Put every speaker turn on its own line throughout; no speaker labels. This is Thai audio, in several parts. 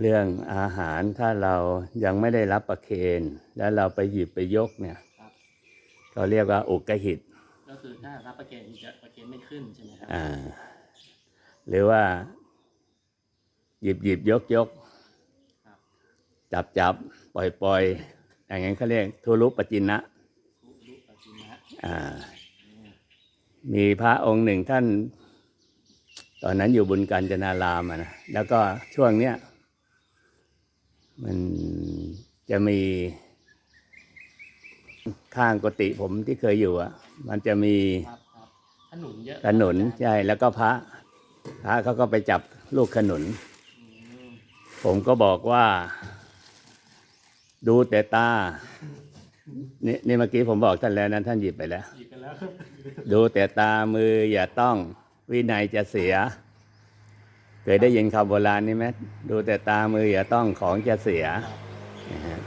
เรื่องอาหารถ้าเรายังไม่ได้รับประเคนแล้วเราไปหยิบไปยกเนี่ย
ครับ
เขาเรียกว่าอุกหิต
ก็คือถ้ารับประเคนจะประเคนไม่ขึ้นใช่ไหมครับ
อ่าหรือว่า หยิบหยิบยกยก
ครับ
จับจับปล่อยปล่อยอย่างนั้นเขาเรียกทุรุปจินนะ
คุรุปจินะ
อ่า มีพระองค์หนึ่งท่าน ตอนนั้นอยู่บุญการจนารามอะนะแล้วก็ช่วงเนี้ย มันจะมี ข้างกุฏิผมที่เคยอยู่อะ มันจะมี
ครับครับขนุนเยอะ
ขนุนใช่แล้วก็พระพระเขาก็ไปจับลูกขนุน
อืม
ผมก็บอกว่า ดูแต่ตานี่นี่เมื่อกี้ผมบอกท่านแล้วนะท่านหยิบไปแล้ว
หยิบกันแล้วครับ
ดูแต่ตามืออย่าต้อง วินัยจะเสีย เคยได้ยินคำโบราณนี่ไหมดูแต่ตามืออย่าต้องของจะเสีย
ครับ
นะฮะ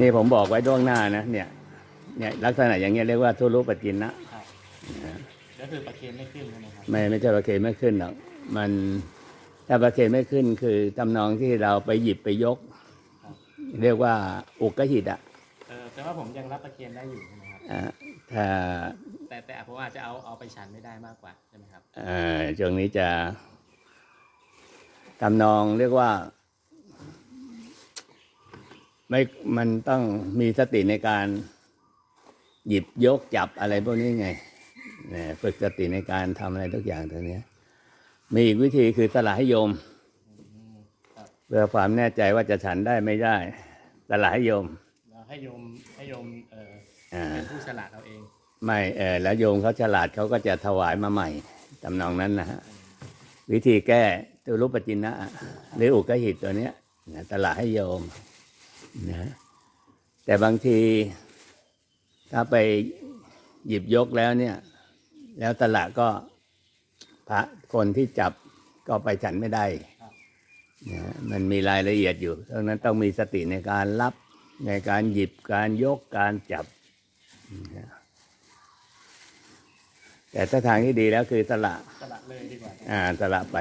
นี่ผมบอกไว้ล่วงหน้านะเนี่ย เนี่ยลักษณะอย่างเงี้ยเรียกว่าทุรุปจินนะครับนะฮะ
ก็คือประเคนไม่ขึ้นใช่ไหมครับ
ไม่ไม่ใช่ประเคนไม่ขึ้นหรอกมันถ้าประเคนไม่ขึ้นคือทำนองที่เราไปหยิบไปยก
ครับ
เรียกว่าอุกหิตอะ
เออแต่ว่าผมยังรับประเคนได้อยู่ใช่ไหมครับ
อ่าถ้า
แต่แต่ผมอาจจะเอาเอาไปฉันไม่ได้มากกว่าใช่ไหมครับ
เอ่อช่วงนี้จะ ทำนองเรียกว่าไม่มันต้องมีสติในการหยิบยกจับอะไรพวกนี้ไงเนี่ยฝึกสติในการทำอะไรทุกอย่างตัวเนี้ยมีอีกวิธีคือสละให้โยม
อืมครับ
เพื่อความแน่ใจว่าจะฉันได้ไม่ได้สละให้โยม
แล้วให้โยมให้โยมเออ
อ่า
เป็นผู้ฉลาดเอาเอง
ไม่เออแล้วโยมเขาฉลาดเขาก็จะถวายมาใหม่ตำนองนั้นนะฮะวิธีแก้ ตัวรูปปัจจินะหรืออุกหิตตัวเนี้ยนะตลาดให้โยมนะแต่บางที ถ้าไปหยิบยกแล้วเนี่ย แล้วตลาดก็พระคนที่จับก็ไปฉันไม่ได้
ครับ
นะมันมีรายละเอียดอยู่ดังนั้นต้องมีสติในการรับในการหยิบการยกการจับนะแต่ถ้าทางที่ดีแล้วคือตลาด
ฉลาดเลยดีกว่า
อ่าสละไป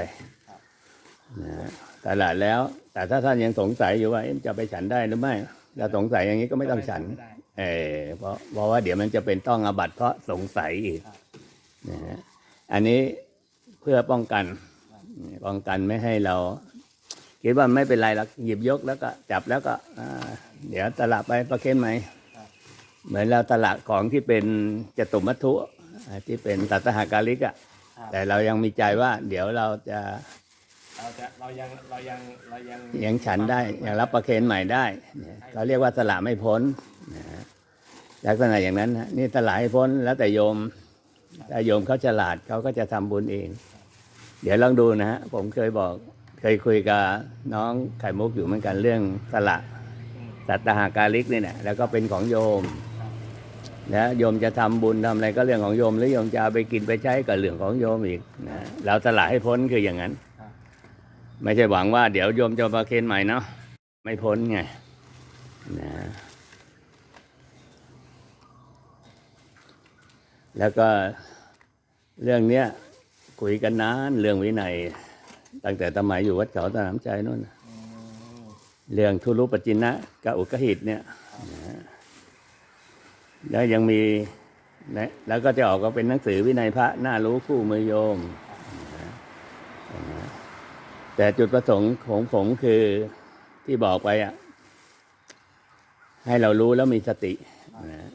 ครับ
นะสละแล้ว แต่ถ้าท่านยังสงสัยอยู่ว่าเอ๊ะจะไปฉันได้หรือไม่ถ้าสงสัยอย่างนี้ก็ไม่ต้องฉัน
ไม่ได้
เออเพราะเพราะว่าเดี๋ยวมันจะเป็นต้องอาบัตเพราะสงสัยอีก
ครับ
นะฮะอันนี้เพื่อป้องกัน ป้องกันไม่ให้เรา คิดว่าไม่เป็นไรหรอกหยิบยกแล้วก็จับแล้วก็อ่าเดี๋ยวตละไปประเคนไหม
ครับ
เหมือนเราตละของที่เป็นจตุมัทถุอ่าที่เป็นตัตหาการิกอะ
ครับ
แต่เรายังมีใจว่า เดี๋ยวเราจะ
เราจะเรายังเรายังเรายัง
ยังฉันได้ยังรับประเคนใหม่ได้เนี่ยเขาเรียกว่าสละไม่พ้นนะฮะลักษณะอย่างนั้นนะนี่สละให้พ้นแล้วแต่โยมถ้าโยมเขาฉลาดเขาก็จะทำบุญเอง เดี๋ยวลองดูนะฮะผมเคยบอกเคยคุยกับน้องไข่มุกอยู่เหมือนกันเรื่องสละ
อืม
สัตหาการิกนี่เนี่ยแล้วก็เป็นของโยม
ครับ
นะโยมจะทำบุญทำอะไรก็เรื่องของโยม หรือโยมจะเอาไปกินไปใช้ก็เรื่องของโยมอีกนะเราสละให้พ้นคืออย่างนั้น
ครับ
ไม่ใช่หวังว่าเดี๋ยวโยมจะประเคนใหม่เนาะไม่พ้นไงนะแล้วก็เรื่องเนี้ยคุยกันนานเรื่องวินัย ตั้งแต่สมัยอยู่วัดเขาสนามใจนู่นเรื่องทุรุปจินะกับอุกหิตเนี่ยแล้วยังมีนะแล้วก็จะออกก็เป็นหนังสือวินัยพระน่ารู้คู่มือโยม แต่จุดประสงค์ของผมคือที่บอกไปอะ ให้เรารู้แล้วมีสติ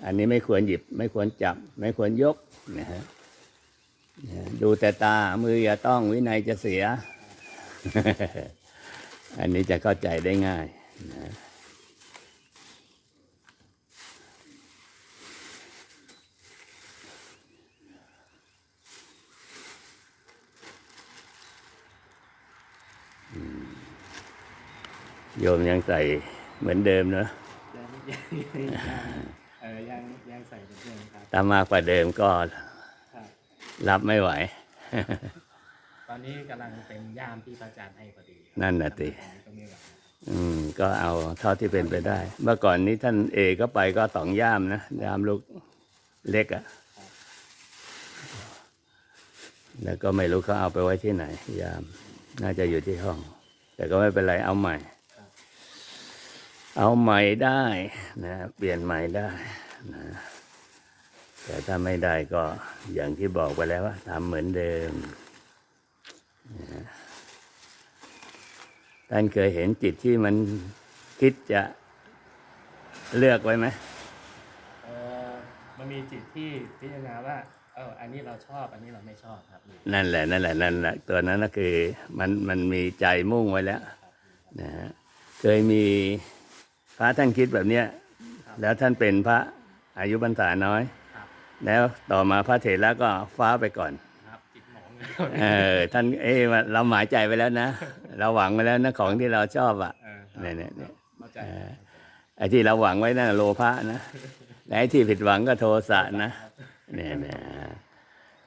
อันนี้ไม่ควรหยิบ ไม่ควรจับ ไม่ควรยกนะฮะนะดูแต่ตามืออย่าต้องวินัยจะเสีย อันนี้จะเข้าใจได้ง่ายนะ โยมยังใส่เหมือนเดิมเนอะ
ยังยังยังเออยังยังใส่เป็นเพื่อนครับ
ถ้ามากกว่าเดิมก็
ครับ
รับไม่ไหว
ตอนนี้กำลังเป็นย่ามที่พระอาจารย์ให้พอดีครับ
นั่นน่ะสิ
ตรงนี้ก่อน
อืม ก็เอาเท่าที่เป็นไปได้ เมื่อก่อนนี้ท่านเอก็ไปก็สองย่ามนะย่ามลูกเล็กอะ่ะ แล้วก็ไม่รู้เขาเอาไปไว้ที่ไหนยาม น่าจะอยู่ที่ห้อง
ค
แต่ก็ไม่เป็นไรเอาใหม่
ครับ
เอาใหม่ได้นะเปลี่ยนใหม่ได้นะแต่ถ้าไม่ได้ก็อย่างที่บอกไปแล้วว่าทำเหมือนเดิมนะท่านเคยเห็นจิตที่มันคิดจะเลือกไว้ไหม
เออมันมีจิตที่พิจารณาว่าเอออันนี้เราชอบอันนี้เราไม่ชอบครับมี
นั่นแหละนั่นแหละนั่นแหละตัวนั้นก็คือมันมันมีใจมุ่งไว้แล้ว
ครับมี
นะฮะเคยมี พระท่านคิดแบบเนี้ยแล้วท่านเป็นพระอายุพรรษาน้อย
ครับ
แล้วต่อมาพระเถระก็ฟ้าไปก่อน
ครับจิตหมอง
เออท่านเอ้ว่าเราหมายใจไปแล้วนะ เราหวังไว้แล้วนะของที่เราชอบอะ
เออครับ
เนี่ยเนี่ยเนี่ย
เข้าใจ
เออไอ้ที่เราหวังไว้นั่นนะโลภะนะและไอ้ที่ผิดหวังก็โทสะนะเนี่ยนะ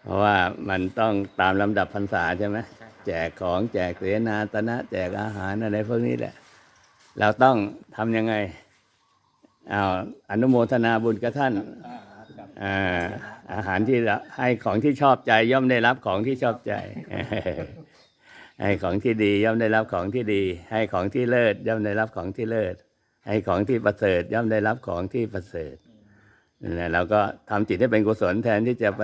เพราะว่ามันต้องตามลำดับพรรษาใช่ไหม
ใช่ครับ
แจกของแจกเสนาตนะ แจกอาหารอะไรพวกนี้แหละ เราต้องทำยังไงเอาวอนุโมทนาบุญกับท่าน
อ่าครับ
อ่าอาหารที่เราให้ของที่ชอบใจย่อมได้รับของที่ชอบใจ ให้ของที่ดีย่อมได้รับของที่ดี ให้ของที่เลิศย่อมได้รับของที่เลิศ ให้ของที่ประเสริฐย่อมได้รับของที่ประเสริฐนั่นแหละเราก็ทำจิตให้เป็นกุศลแทนที่จะไป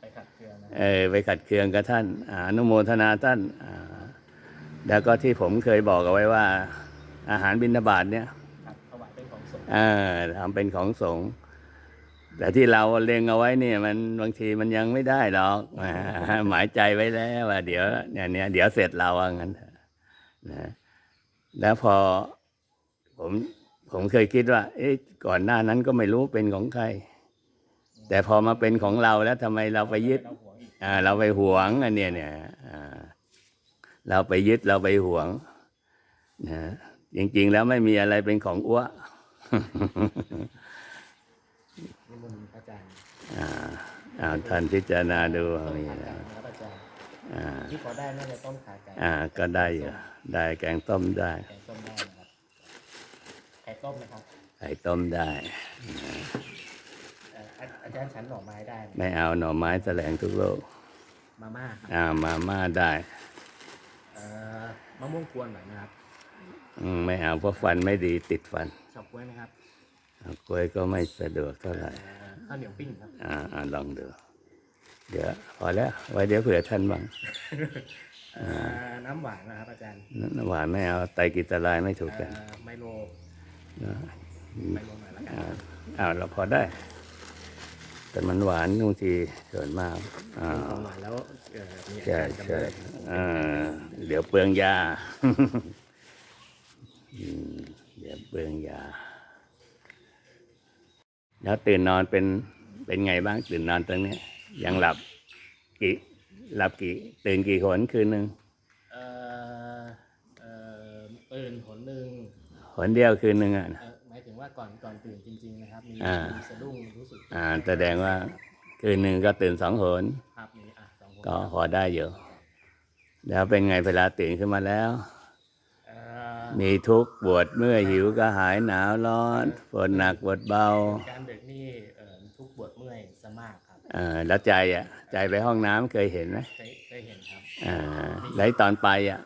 ไปขัดเกลือนะ
เออไปขัดเคืองกับท่านอาอนุโมทนาท่านอ่าแล้วก็ที่ผมเคยบอกเอาไว้ว่า อาหารบิณฑบาตเนี่ย
ครับถวายเป็นของสงฆ์
เออทำเป็นของสงฆ์แต่ที่เราเล็งเอาไว้เนี่ยมันบางทีมันยังไม่ได้หรอกอ่าหมายใจไว้แล้วว่าเดี๋ยวเนี่ยเนี่ยเดี๋ยวเสร็จเราว่างั้นเถอะนะแล้วพอผมผมเคยคิดว่า เอ๊ะก่อนหน้านั้นก็ไม่รู้เป็นของใคร แต่พอมาเป็นของเราแล้วทำไมเราไปยึด
เราหวงอีก
อ่าเราไปหวงอันเนี้ยเนี่ยอ่าเราไปยึดเราไปหวงนะ จริง ๆ แล้วไม่มีอะไรเป็นของอ้ว
นิมนต์พระอาจารย์
อ่าเอาท่านพิจารณาดู
ต้ม
มี
ขาไก่
นะ
นะครับอาจารย์
อ่า
ที่พอได้น่าจะต้มขาไก่
อ่า ก็ได้อยู่ได้แกงต้มได้
แกงต้มได้นะครับไข่ต้มนะครับ
ไข่ต้มได้
เอ่ออาอาจารย์ฉันหน่อไม้ได้ไหม
ไม่เอาหน่อไม้แสลงทุกโลก
มาม่าครับ
อ่ามาม่าได้
เอ่อมะม่วงกวนหน่อยนะครับ
อืมไม่เอาเพราะฟันไม่ดีติดฟัน
ชอบกล้วยไหมครับ
เอากล้วยก็ไม่สะดวกเท่าไหร่
เอ่อข้าวเหนียวปิ้งครับ
อ่าอ่าลองดู เดี๋ยวพอแล้ว ไว้เดี๋ยวเผื่อท่านบ้าง
เอ่อน้ำหวานนะครับอาจารย์
น้ำหวานไม่เอาไตรกิตลายไม่ถูกกัน
เอ่อไมโล
นะ
ไมโลหน่อยละกัน
อ่าอ่าเราพอได้ แต่มันหวานบางทีส่วนมากอ่า
ของหวานแล้วเอ่อมีอา
ใช่
การกำ
ใช่
เริบ
อ่าเดี๋ยวเปลืองยา อืมเดี๋ยวเปลืองยา แล้วตื่นนอนเป็นเป็นไงบ้างตื่นนอนตรงเนี้ยยังหลับกี่หลับกี่ตื่นกี่หนคืนหนึ่ง
เอ่อเอ่อตื่นหนหนึ่ง
หนเดียวคืนหนึ่งอะ
เอ่อหมายถึงว่าก่อนก่อนตื่นจริง ๆ นะครับ มี
อ่า
มีสะดุ้งรู้สึก
อ่าแสดงว่าคืนหนึ่งก็ตื่นสองหน
ครับมีอะสองคน
ก็พอได้อยู่ แล้วเป็นไงเวลาตื่นขึ้นมาแล้ว
เอ่อ
มีทุกข์ปวดเมื่อยหิวก็หายหนาวร้อนปวดหนักปวดเบา
การเด็กนี่เอ่อทุกข์ปวดเมื่อยซะมากครับ
อ่าแล้วใจอะ ใจไปห้องน้ำเคยเห็นไหม
เคยเคยเห็นครับ
อ่าแล้วตอนไปอะ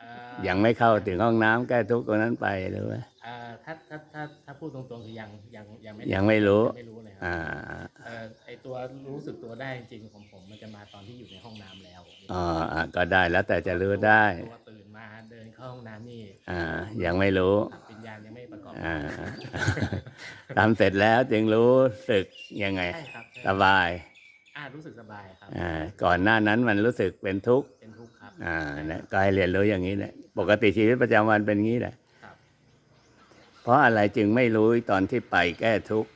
เอ่อ
ยังไม่เข้าถึงห้องน้ำแก้ทุกข์ตรงนั้นไปหรือว่า
เอ่อถ้าถ้าถ้าถ้าพูดตรงๆคือยังยังยังไม่
ยังไม่รู้
ยังไม่รู้เลยครั
อ่า
เอ่อไอตัวรู้สึกตัวได้จริงๆของผมมันจะมาตอนที่อยู่ในห้องน้ำแล้ว
อ่าอ่าก็ได้แล้วแต่จะรู้ได้
ตัวตื่นมา เดินเข้าห้องน้ำนี่
อ่ายังไม่รู้
วิญญาณยังไม่ประกอบ
อ่าทำเสร็จแล้วจึงรู้สึกยังไง
ใช่ครับ
สบาย
อ่ารู้สึกสบายครับ
อ่าก่อนหน้านั้นมันรู้สึกเป็นทุกข์
เป็นทุกข์ครับ
อ่านะก็ให้เรียนรู้อย่างนี้แหละปกติชีวิตประจำวันเป็นงี้แหละ
ครับ
เพราะอะไรจึงไม่รู้ตอนที่ไปแก้ทุกข์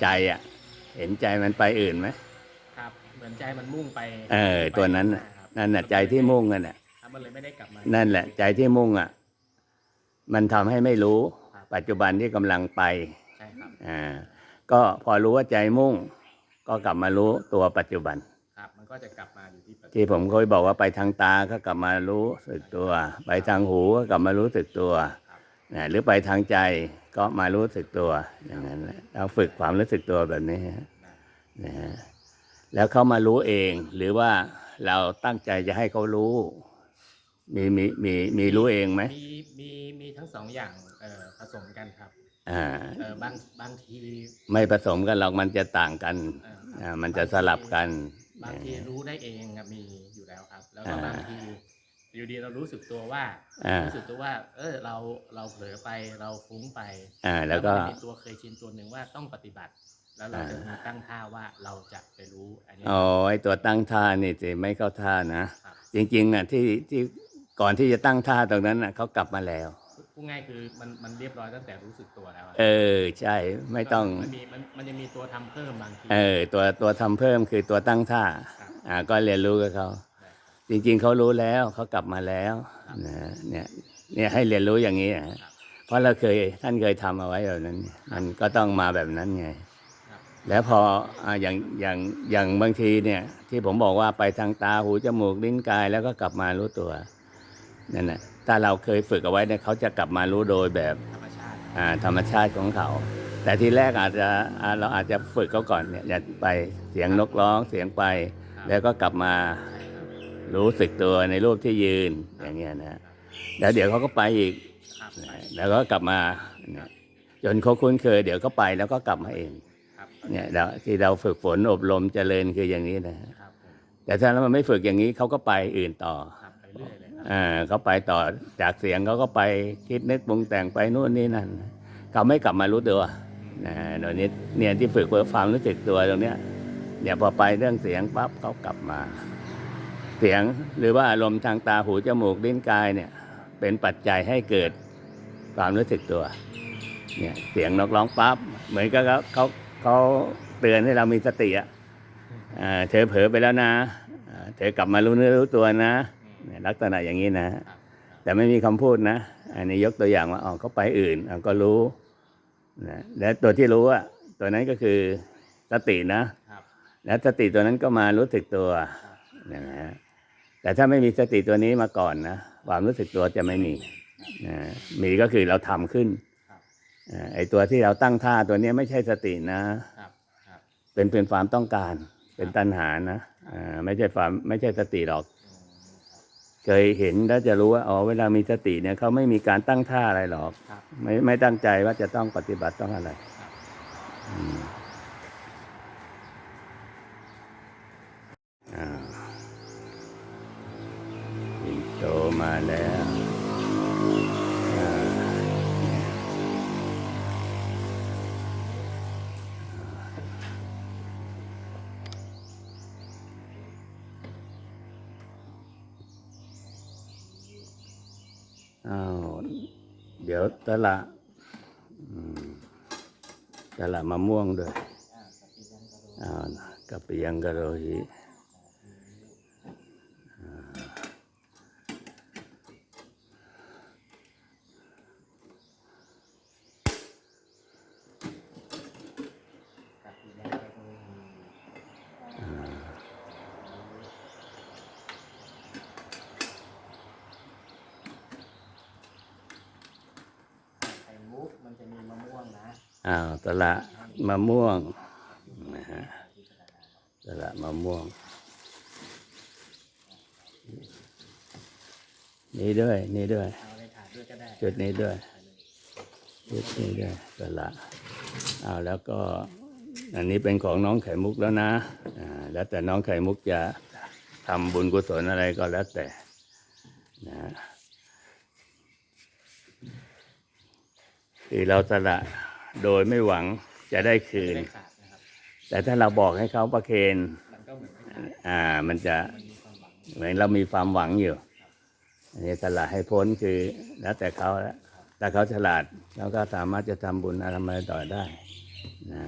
ใจอะ เห็นใจมันไปอื่นไหม
ครับ เหมือนใจมันมุ่งไป
เออตัวนั้นน่ะ
ครับ
นั่นน่ะใจที่มุ่งนั่นน่ะ
ครับ มันเลยไม่ได้กลับมา
นั่นแหละ ใจที่มุ่งอะ มันทำให้ไม่รู้
ครับ
ปัจจุบันที่กำลังไป
ใช่ครับ
อ่าก็พอรู้ว่าใจมุ่ง ก็กลับมารู้ตัวปัจจุบัน
ครับมันก็จะกลับมาอยู่ที่ปัจจุบัน
ที่ผมเคยบอกว่าไปทางตาก็กลับมารู้สึกตัว ไปทางหูก็กลับมารู้สึกตัว
ครับ
นะหรือไปทางใจก็มารู้สึกตัวอย่างนั้นแหละเราฝึกความรู้สึกตัวแบบนี้ฮะ
ได้
นะฮะแล้วเขามารู้เองหรือว่าเราตั้งใจจะให้เขารู้ มีมีมีมีรู้เองไหม
มีมีมีทั้งสองอย่างเอ่อผสมกันครับ
อ่า
เออบางบางที
ไม่ผสมกันหรอกมันจะต่างกัน
เอ่อ
อ่ามันจะสลับกัน
บางทีรู้ได้เองอะมีอยู่แล้วครับ แล้วก็
อ่า
บางทีอยู่ดีเรารู้สึกตัวว่า
อ่า
รู้สึกตัวว่า เออเราเราเผลอไปเราฟุ้งไป
อ่าแล้วก็
มันจะมีตัวเคยชินตัวหนึ่งว่าต้องปฏิบัติ แล้วเราจะมีตั้งท่าว่าเราจะไปรู้อันนี้
อ๋อไอตัวตั้งท่านี่สิไม่เข้าท่านะ
ครับ
จริงๆน่ะที่ที่ ก่อนที่จะตั้งท่าตรงนั้นน่ะเขากลับมาแล้ว
พูดง่ายคือมันมันเรียบร้อยตั้งแต่รู้สึกตัวแล้วอะ
เออ ใช่ไม่ต้อง
มันมีมันมันจะมีตัวทำเพิ่มบางที
เออ ตัวตัวทำเพิ่มคือตัวตั้งท่า
ครับ
อ่า ก็เรียนรู้กับเขา
ได้ครับ
จริงๆเขารู้แล้วเขากลับมาแล้ว
ครับ
นะเนี่ย เนี่ยให้เรียนรู้อย่างนี้อะ
ครับ
เพราะเราเคยท่านเคยทำเอาไว้แบบนั้น มันก็ต้องมาแบบนั้นไง
ครับ
แล้วพออ่าอย่างอย่างอย่างบางทีเนี่ย ที่ผมบอกว่าไปทางตาหูจมูกลิ้นกายแล้วก็กลับมารู้ตัว นั่นแหละถ้าเราเคยฝึกเอาไว้เนี่ยเขาจะกลับมารู้โดยแบบ
ธรรมชาติ
ธรรมชาติของเขา แต่ทีแรกอาจจะเราอาจจะฝึกเขาก่อนเนี่ยอย่าไปเสียงนกร้องเสียงไป แล้วก็กลับมา
รู้
สึกตัวในรูปที่ยืนอย่างเงี้ยนะแล้วเดี๋ยวเขาก็ไปอีก แล้วก็กลับมาจนเขาคุ้นเคย เดี๋ยวก็ไปแล้วก็กลับมาเองเนี่ยเราที่เราฝึกฝนอบรมเจริญคืออย่างนี้นะแต่ถ้าเราไม่ฝึกอย่างนี้เขาก็ไปอื่นต่อ
ครับไปเรื่อยเลย
อ่าเขาไปต่อจากเสียงเขาก็ไปคิดนึกปรุงแต่งไปนู่นนี่นั่นเขาไม่กลับมารู้ตัวนะเดี๋ยวนี้เนี่ยที่ฝึกเพื่อความรู้สึกตัวตรงเนี้ยเนี่ยพอไปเรื่องเสียงปั๊บเขากลับมา เสียงหรือว่าอารมณ์ทางตาหูจมูกลิ้นกายเนี่ย เป็นปัจจัยให้เกิดความรู้สึกตัว เนี่ยเสียงนกร้องปั๊บเหมือนกับเขาเขาเขาเตือนให้เรามีสติอะเธอเผลอไปแล้วนะ เธอกลับมารู้เนื้อรู้ตัวนะ ลักษณะอย่างนี้นะ
ครับ
แต่ไม่มีคำพูดนะ อันนี้ยกตัวอย่างว่าอ๋อเขาไปอื่นอะก็รู้นะและตัวที่รู้อะตัวนั้นก็คือสตินะ
ครับ
และสติตัวนั้นก็มารู้สึกตัว
ครับ
นะฮะแต่ถ้าไม่มีสติตัวนี้มาก่อนนะความรู้สึกตัวจะไม่มีนะมีก็คือเราทำขึ้น
ครับ
อ่าไอตัวที่เราตั้งท่าตัวเนี้ยไม่ใช่สตินะ
ครับครับ
เป็นเป็นความต้องการ เป็นตัณหานะอ่าไม่ใช่ความไม่ใช่สติหรอก
อืมครับ
เคยเห็นแล้วจะรู้ว่าอ๋อเวลามีสติเนี่ยเขาไม่มีการตั้งท่าอะไรหรอก
ครับ
ไม่ไม่ตั้งใจว่าจะต้องปฏิบัติต้องอะไร
ครับ
อืมอ่าสิงโตมาแล้ว ตละตละมะม่วงด้วย
อ่าสติยังกระโดด
อ่ากับปิยังกะโรหิอ่า
สติยังกระโดด
อ่า
ไข่มุกมันจะมีมะม่วงนะ
อ้าวตละ มะม่วงนะฮะตละมะม่วง นี่ด้วย นี่ด้วย
เจุ
ดนี้ด้วย จุดนี้ด้วยตละเอาแล้วก็ อันนี้เป็นของน้องไข่มุกแล้วนะอ่าแล้วแต่น้องไข่มุกจะทำบุญกุศลอะไรก็แล้วแต่นะคือเราสละโดยไม่หวัง จะได้คื
จะ
น
ได้ขาดนะครับ
แต่ถ้าเราบอกให้เขาประเคน
มันก็เหมือนไม่ขาด
อ่ามันจะ
มันมีความหวัง
เหมือนเรามีความหวังอยู่ อันนี้สละให้พ้นคือ แล้วแต่เขาแล้วถ้าเขาฉลาดเขาก็สามารถจะทำบุญอะไรต่อได้นะ